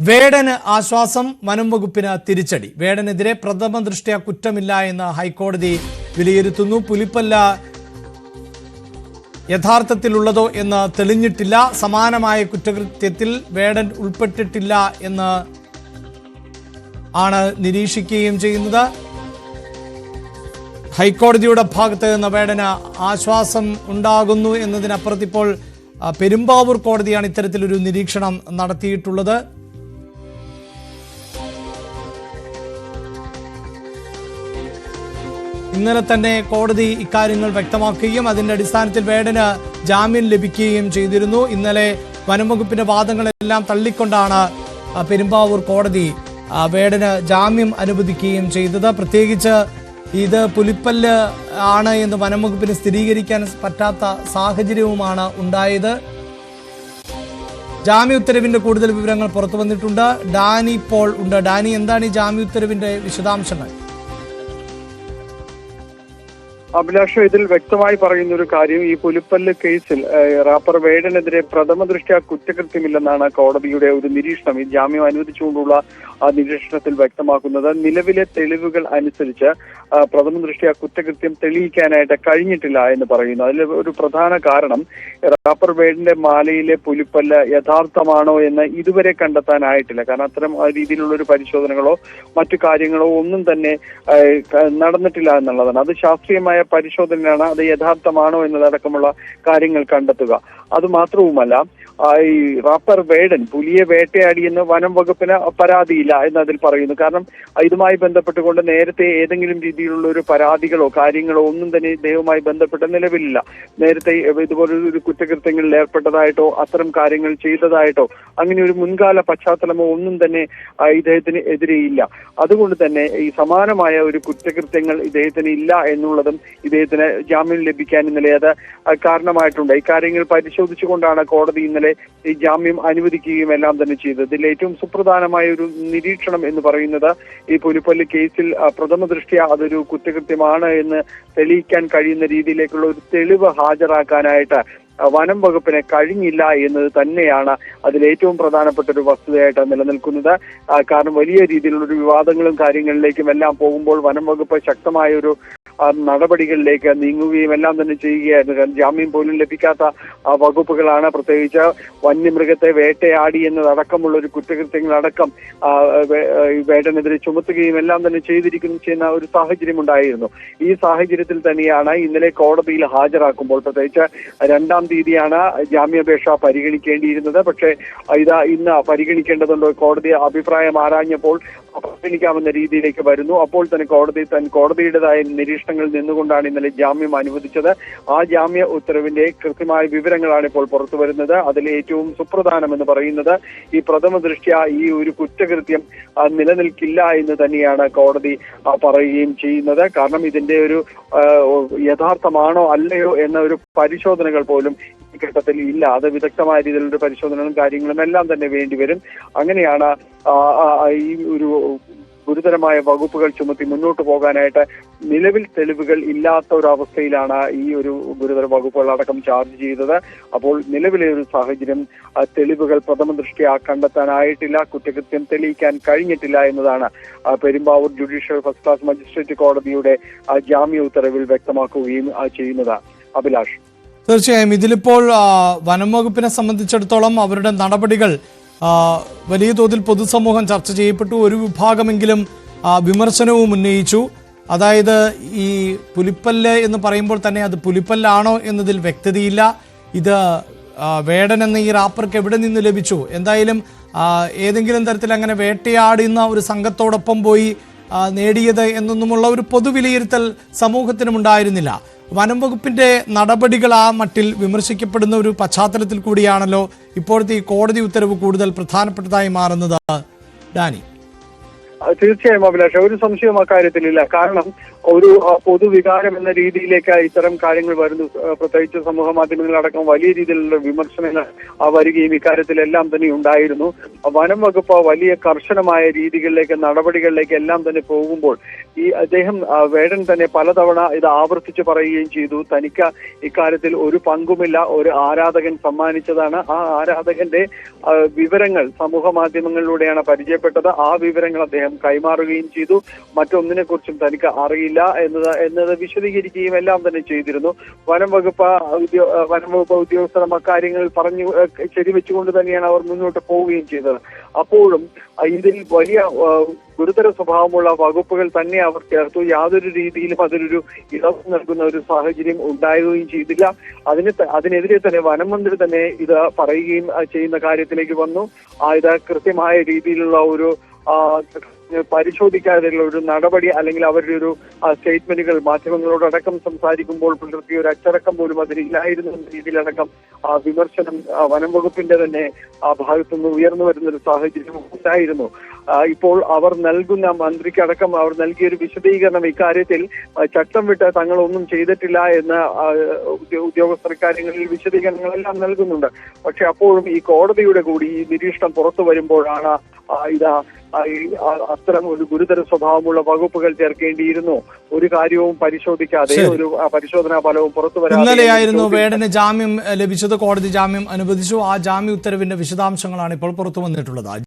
വേടന് ആശ്വാസം വനം വകുപ്പിന് തിരിച്ചടി. വേടനെതിരെ പ്രഥമ ദൃഷ്ട്യാ കുറ്റമില്ല എന്ന് ഹൈക്കോടതി വിലയിരുത്തുന്നു. പുലിപ്പല്ല യഥാർത്ഥത്തിലുള്ളതോ എന്ന് തെളിഞ്ഞിട്ടില്ല. സമാനമായ കുറ്റകൃത്യത്തിൽ വേടൻ ഉൾപ്പെട്ടിട്ടില്ല എന്ന് ആണ് നിരീക്ഷിക്കുകയും ചെയ്യുന്നത്. ഹൈക്കോടതിയുടെ ഭാഗത്ത് നിന്ന് വേടന് ആശ്വാസം ഉണ്ടാകുന്നു എന്നതിനപ്പുറത്ത് ഇപ്പോൾ ആ, പെരുമ്പാവൂർ കോടതിയാണ് ഇത്തരത്തിലൊരു നിരീക്ഷണം നടത്തിയിട്ടുള്ളത്. ഇന്നലെ തന്നെ കോടതി ഇക്കാര്യങ്ങൾ വ്യക്തമാക്കുകയും അതിന്റെ അടിസ്ഥാനത്തിൽ വേടന് ജാമ്യം ലഭിക്കുകയും ചെയ്തിരുന്നു. ഇന്നലെ വനംവകുപ്പിന്റെ വാദങ്ങളെല്ലാം തള്ളിക്കൊണ്ടാണ് പെരുമ്പാവൂർ കോടതി വേടന് ജാമ്യം അനുവദിക്കുകയും ചെയ്തത്. പ്രത്യേകിച്ച് ഇത് പുലിപ്പല്ല് ആണ് എന്ന് വനംവകുപ്പിന് സ്ഥിരീകരിക്കാൻ പറ്റാത്ത സാഹചര്യവുമാണ് ഉണ്ടായത്. ജാമ്യ ഉത്തരവിന്റെ കൂടുതൽ വിവരങ്ങൾ പുറത്തു വന്നിട്ടുണ്ട്. ഡാനി പോൾ ഉണ്ട്. ഡാനി എന്താണ് ഈ ജാമ്യ ഉത്തരവിന്റെ വിശദാംശങ്ങൾ? അഭിലാഷ് ഇതിൽ വ്യക്തമായി പറയുന്ന ഒരു കാര്യം ഈ പുലിപ്പല്ല് കേസിൽ റാപ്പർ വേടനെതിരെ പ്രഥമ ദൃഷ്ട്യാ കുറ്റകൃത്യമില്ലെന്നാണ് കോടതിയുടെ ഒരു നിരീക്ഷണം. ഈ ജാമ്യം അനുവദിച്ചുകൊണ്ടുള്ള ആ നിരീക്ഷണത്തിൽ വ്യക്തമാക്കുന്നത്. നിലവിലെ തെളിവുകൾ അനുസരിച്ച് പ്രഥമ ദൃഷ്ട്യാ കുറ്റകൃത്യം തെളിയിക്കാനായിട്ട് കഴിഞ്ഞിട്ടില്ല എന്ന് പറയുന്നു. അതിൽ ഒരു പ്രധാന കാരണം റാപ്പർ വേടിന്റെ മാലയിലെ പുലിപ്പല്ല് യഥാർത്ഥമാണോ എന്ന് ഇതുവരെ കണ്ടെത്താനായിട്ടില്ല. കാരണം അത്തരം രീതിയിലുള്ള ഒരു പരിശോധനകളോ മറ്റു കാര്യങ്ങളോ ഒന്നും തന്നെ നടന്നിട്ടില്ല എന്നുള്ളതാണ്. അത് ശാസ്ത്രീയമായ പരിശോധനയാണ് അത് യഥാർത്ഥമാണോ എന്നതടക്കമുള്ള കാര്യങ്ങൾ കണ്ടെത്തുക. അത് മാത്രവുമല്ല ആ, ഈ റാപ്പർ വേടൻ പുലിയെ വേട്ടയാടിയെന്ന് വനം വകുപ്പിന് പരാതിയില്ല എന്ന് അതിൽ പറയുന്നു. കാരണം ഇതുമായി ബന്ധപ്പെട്ടുകൊണ്ട് നേരത്തെ ഏതെങ്കിലും രീതിയിലുള്ള ഒരു പരാതികളോ കാര്യങ്ങളോ ഒന്നും തന്നെ ഇദ്ദേഹവുമായി ബന്ധപ്പെട്ട നിലവിലില്ല. നേരത്തെ ഇതുപോലൊരു കുറ്റകൃത്യങ്ങളിൽ ഏർപ്പെട്ടതായിട്ടോ അത്തരം കാര്യങ്ങൾ ചെയ്തതായിട്ടോ അങ്ങനെ ഒരു മുൻകാല പശ്ചാത്തലമോ ഒന്നും തന്നെ ഇദ്ദേഹത്തിന് എതിരെയില്ല. അതുകൊണ്ട് തന്നെ ഈ സമാനമായ ഒരു കുറ്റകൃത്യങ്ങൾ ഇദ്ദേഹത്തിന് ഇല്ല എന്നുള്ളതും ഇദ്ദേഹത്തിന് ജാമ്യം ലഭിക്കാൻ ഇന്നലെ അത് കാരണമായിട്ടുണ്ട്. ഇക്കാര്യങ്ങൾ പരിശോധിച്ചുകൊണ്ടാണ് കോടതി ഇന്നലെ ഈ ജാമ്യം അനുവദിക്കുകയും എല്ലാം തന്നെ ചെയ്തത്. ഇതിൽ ഏറ്റവും സുപ്രധാനമായ ഒരു നിരീക്ഷണം എന്ന് പറയുന്നത് ഈ പുലിപ്പള്ളി കേസിൽ പ്രഥമ ദൃഷ്ടിയ അതൊരു കുറ്റകൃത്യമാണ് എന്ന് തെളിയിക്കാൻ കഴിയുന്ന രീതിയിലേക്കുള്ള ഒരു തെളിവ് ഹാജരാക്കാനായിട്ട് വനം വകുപ്പിന് കഴിഞ്ഞില്ല എന്നത് തന്നെയാണ് അതിൽ ഏറ്റവും പ്രധാനപ്പെട്ട ഒരു വസ്തുതയായിട്ട് നിലനിൽക്കുന്നത്. കാരണം വലിയ രീതിയിലുള്ള ഒരു വിവാദങ്ങളും കാര്യങ്ങളിലേക്കും എല്ലാം പോകുമ്പോൾ വനം വകുപ്പ് ശക്തമായ ഒരു നടപടികളിലേക്ക് നീങ്ങുകയും എല്ലാം തന്നെ ചെയ്യുകയായിരുന്നു. കാരണം ജാമ്യം പോലും ലഭിക്കാത്ത വകുപ്പുകളാണ് പ്രത്യേകിച്ച് വന്യമൃഗത്തെ വേട്ടയാടി എന്നതടക്കമുള്ള ഒരു കുറ്റകൃത്യങ്ങളടക്കം വേട്ടനെതിരെ ചുമത്തുകയും എല്ലാം തന്നെ ചെയ്തിരിക്കുന്നു ചെയ്യുന്ന ഒരു സാഹചര്യം ഉണ്ടായിരുന്നു. ഈ സാഹചര്യത്തിൽ തന്നെയാണ് ഇന്നലെ കോടതിയിൽ ഹാജരാക്കുമ്പോൾ പ്രത്യേകിച്ച് രണ്ടാം തീയതിയാണ് ജാമ്യാപേക്ഷ പരിഗണിക്കേണ്ടിയിരുന്നത്. പക്ഷേ ഇതാ ഇന്ന് പരിഗണിക്കേണ്ടതുണ്ടോ കോടതി അഭിപ്രായം ആരാഞ്ഞപ്പോൾ പരിഗണിക്കാമെന്ന രീതിയിലേക്ക് വരുന്നു. അപ്പോൾ തന്നെ കോടതി തൻ കോടതിയുടേതായ നിരീക്ഷണങ്ങളിൽ നിന്നുകൊണ്ടാണ് ഇന്നലെ ജാമ്യം അനുവദിച്ചത്. ആ ജാമ്യ ഉത്തരവിന്റെ കൃത്യമായ വിവരങ്ങളാണ് ഇപ്പോൾ പുറത്തു വരുന്നത്. അതിൽ ഏറ്റവും സുപ്രധാനമെന്ന് പറയുന്നത് ഈ പ്രഥമ ദൃഷ്ട്യ ഈ ഒരു കുറ്റകൃത്യം നിലനിൽക്കില്ല എന്ന് തന്നെയാണ് കോടതി പറയുകയും ചെയ്യുന്നത്. കാരണം ഇതിന്റെ ഒരു യഥാർത്ഥമാണോ അല്ലയോ എന്ന ഒരു പരിശോധനകൾ പോലും ഘട്ടത്തിൽ ഇല്ല. അത് വിദഗ്ധമായ രീതിയിലുള്ള പരിശോധനകളും കാര്യങ്ങളും എല്ലാം തന്നെ വേണ്ടിവരും. അങ്ങനെയാണ് ഈ ഒരു ഗുരുതരമായ വകുപ്പുകൾ ചുമത്തി മുന്നോട്ട് പോകാനായിട്ട് നിലവിൽ തെളിവുകൾ ഇല്ലാത്ത ഒരു അവസ്ഥയിലാണ് ഈ ഒരു ഗുരുതര വകുപ്പുകൾ അടക്കം ചാർജ് ചെയ്തത്. അപ്പോൾ നിലവിലെ ഒരു സാഹചര്യം തെളിവുകൾ പ്രഥമ ദൃഷ്ടിയാ കണ്ടെത്താനായിട്ടില്ല കുറ്റകൃത്യം തെളിയിക്കാൻ കഴിഞ്ഞിട്ടില്ല എന്നതാണ് Perumbavoor judicial first class magistrate കോടതിയുടെ ജാമ്യ ഉത്തരവിൽ വ്യക്തമാക്കുകയും ചെയ്യുന്നത്. അഭിലാഷ്. തീർച്ചയായും ഇതിലിപ്പോൾ വനം വകുപ്പിനെ സംബന്ധിച്ചിടത്തോളം അവരുടെ നടപടികൾ വലിയ തോതിൽ പൊതുസമൂഹം ചർച്ച ചെയ്യപ്പെട്ടു. ഒരു വിഭാഗമെങ്കിലും വിമർശനവും ഉന്നയിച്ചു. അതായത് ഈ പുലിപ്പല്ല് എന്ന് പറയുമ്പോൾ തന്നെ അത് പുലിപ്പല്ലാണോ എന്നതിൽ വ്യക്തതയില്ല. ഇത് വേടൻ എന്ന ഈ റാപ്പർക്ക് എവിടെ നിന്ന് ലഭിച്ചു? എന്തായാലും ഏതെങ്കിലും തരത്തിൽ അങ്ങനെ വേട്ടയാടുന്ന ഒരു സംഘത്തോടൊപ്പം പോയി നേടിയത് എന്നൊന്നുമുള്ള ഒരു പൊതുവിലയിരുത്തൽ സമൂഹത്തിനും ഉണ്ടായിരുന്നില്ല വനം വകുപ്പിന്റെ നടപടികൾ ആ മട്ടിൽ വിമർശിക്കപ്പെടുന്ന ഒരു പശ്ചാത്തലത്തിൽ കൂടിയാണല്ലോ ഇപ്പോഴത്തെ ഈ കോടതി ഉത്തരവ് കൂടുതൽ പ്രധാനപ്പെട്ടതായി മാറുന്നത്. ഡാനി. തീർച്ചയായും അഭിലാഷ ഒരു സംശയവും അക്കാര്യത്തിലില്ല കാരണം ഒരു പൊതുവികാരം എന്ന രീതിയിലേക്ക് ഇത്തരം കാര്യങ്ങൾ വരുന്നു. പ്രത്യേകിച്ച് സമൂഹ മാധ്യമങ്ങളടക്കം വലിയ രീതിയിലുള്ള വിമർശനങ്ങൾ വരികയും ഇക്കാര്യത്തിലെല്ലാം തന്നെ ഉണ്ടായിരുന്നു. വനം വകുപ്പ് വലിയ കർശനമായ രീതികളിലേക്ക് നടപടികളിലേക്ക് എല്ലാം തന്നെ പോകുമ്പോൾ ഈ അദ്ദേഹം വേടൻ തന്നെ പലതവണ ഇത് ആവർത്തിച്ച് പറയുകയും ചെയ്തു. തനിക്ക് ഇക്കാര്യത്തിൽ ഒരു പങ്കുമില്ല. ഒരു ആരാധകൻ സമ്മാനിച്ചതാണ്. ആ ആരാധകന്റെ വിവരങ്ങൾ സമൂഹ മാധ്യമങ്ങളിലൂടെയാണ് പരിചയപ്പെട്ടത്. ആ വിവരങ്ങൾ അദ്ദേഹം കൈമാറുകയും ചെയ്തു. മറ്റൊന്നിനെ കുറിച്ചും തനിക്ക് അറിയില്ല. എന്നത് എന്നത് വിശദീകരിക്കുകയും എല്ലാം തന്നെ ചെയ്തിരുന്നു. വനം വകുപ്പ് വനം വകുപ്പ് ഉദ്യോഗസ്ഥർ അക്കാര്യങ്ങൾ പറഞ്ഞു ശരിവെച്ചുകൊണ്ട് തന്നെയാണ് അവർ മുന്നോട്ട് പോവുകയും ചെയ്തത്. അപ്പോഴും ഇതിൽ വലിയ ഗുരുതര സ്വഭാവമുള്ള വകുപ്പുകൾ തന്നെ അവർ ചേർത്തു. യാതൊരു രീതിയിലും അതിനൊരു ഇളവ് നൽകുന്ന ഒരു സാഹചര്യം ഉണ്ടാകുകയും ചെയ്തില്ല. അതിന് അതിനെതിരെ തന്നെ വനം മന്ത്രി തന്നെ ഇത് പറയുകയും ചെയ്യുന്ന കാര്യത്തിലേക്ക് വന്നു. ഇത് കൃത്യമായ രീതിയിലുള്ള ഒരു പരിശോധിക്കാതെയുള്ള ഒരു നടപടി അല്ലെങ്കിൽ അവരുടെ ഒരു സ്റ്റേറ്റ്മെന്റുകൾ മാധ്യമങ്ങളോടടക്കം സംസാരിക്കുമ്പോൾ പുലർത്തിയ ഒരു അച്ചടക്കം പോലും അതിലില്ലായിരുന്നു എന്ന രീതിയിലടക്കം വിമർശനം വനം വകുപ്പിന്റെ തന്നെ ആ ഭാഗത്തുനിന്ന് ഉയർന്നു വരുന്ന ഒരു സാഹചര്യം ഉണ്ടായിരുന്നു. ഇപ്പോൾ അവർ നൽകുന്ന മന്ത്രിക്കടക്കം അവർ നൽകിയ ഒരു വിശദീകരണം ഇക്കാര്യത്തിൽ ചട്ടം വിട്ട് തങ്ങളൊന്നും ചെയ്തിട്ടില്ല എന്ന ഉദ്യോഗസ്ഥർ കാര്യങ്ങളിൽ വിശദീകരണങ്ങളെല്ലാം നൽകുന്നുണ്ട്. പക്ഷെ അപ്പോഴും ഈ കോടതിയുടെ കൂടി ഈ നിരീക്ഷണം പുറത്തു വരുമ്പോഴാണ് ഇതാ അത്തരം ഒരു ഗുരുതര സ്വഭാവമുള്ള വകുപ്പുകൾ ചേർക്കേണ്ടിയിരുന്നു. ഒരു കാര്യവും പരിശോധിക്കാതെ ഒരു പരിശോധനാ ഫലവും പുറത്തു വരാതെ ഇന്നലെയായിരുന്നു വേടന് ജാമ്യം ലഭിച്ചത് കോടതി ജാമ്യം അനുവദിച്ചു. ആ ജാമ്യ ഉത്തരവിന്റെ വിശദാംശങ്ങളാണ് ഇപ്പോൾ പുറത്തു വന്നിട്ടുള്ളത്.